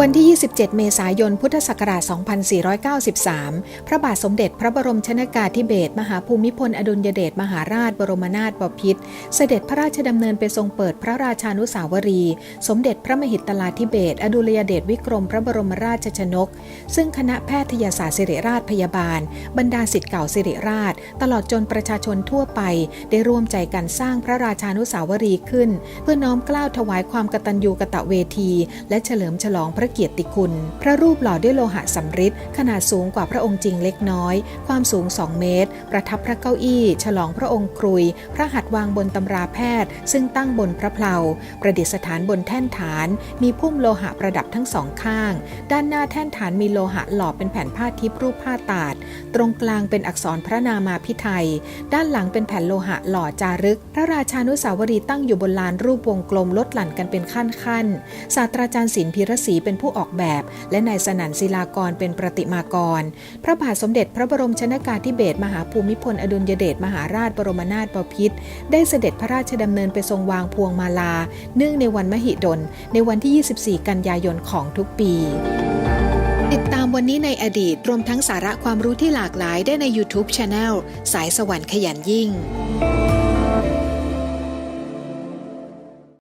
วันที่ 27 เมษายน พุทธศักราช 2493 พระบาทสมเด็จพระบรมชนากาธิเบศรมหาภูมิพล อดุลยเดชมหาราชบรมนาถบพิตรเสด็จพระราชดำเนินไปทรงเปิดพระราชานุสาวรี สมเด็จพระมหิตลาธิเบศรอดุลยเดชวิกรมพระบรมราชชนก ซึ่งคณะแพทยศาสตร์ศิริราชพยาบาล บรรดาศิษย์เก่าศิริราช ตลอดจนประชาชนทั่วไป ได้ร่วมใจกันสร้างพระราชานุสาวรีขึ้น เพื่อน้อมกล้าวถวายความกตัญญูกตเวที และเฉลิมฉลองพระระเกียรติคุณ พระรูปหล่อด้วยโลหะสำริดขนาดสูงกว่าพระองค์จริงเล็กน้อย ความสูง 2 เมตร ประทับพระเก้าอี้ ฉลองพระองค์ครุย พระหัตถ์วางบนตำราแพทย์ ซึ่งตั้งบนพระเพลาประดิษฐานบนแท่นฐาน มีพุ่มโลหะประดับทั้งสองข้าง ด้านหน้าแท่นฐานมีโลหะหล่อเป็นแผ่นผ้าทิพย์รูปผ้าตาด ตรงกลางเป็นอักษรพระนามาพิไทย ด้านหลังเป็นแผ่นโลหะหล่อจารึก พระราชานุสาวรีตั้งอยู่บนลานรูปวงกลมลดหลั่นกันเป็นขั้นๆศาสตราจารย์ศิลป์พิรศรีเป็นผู้ออกแบบ และนายสนั่นศิลากรเป็นประติมากร พระบาทสมเด็จพระบรมชนากาธิเบศรมหาภูมิพลอดุลยเดชมหาราชบรมนาถบพิตรได้เสด็จพระราชดำเนินไปทรงวางพวงมาลา เนื่องในวันมหิดล ในวันที่ 24 กันยายนของทุกปีติดตามวันนี้ในอดีตรวมทั้งสาระความรู้ที่หลากหลายได้ใน YouTube Channel สายสวรรค์ขยันยิ่ง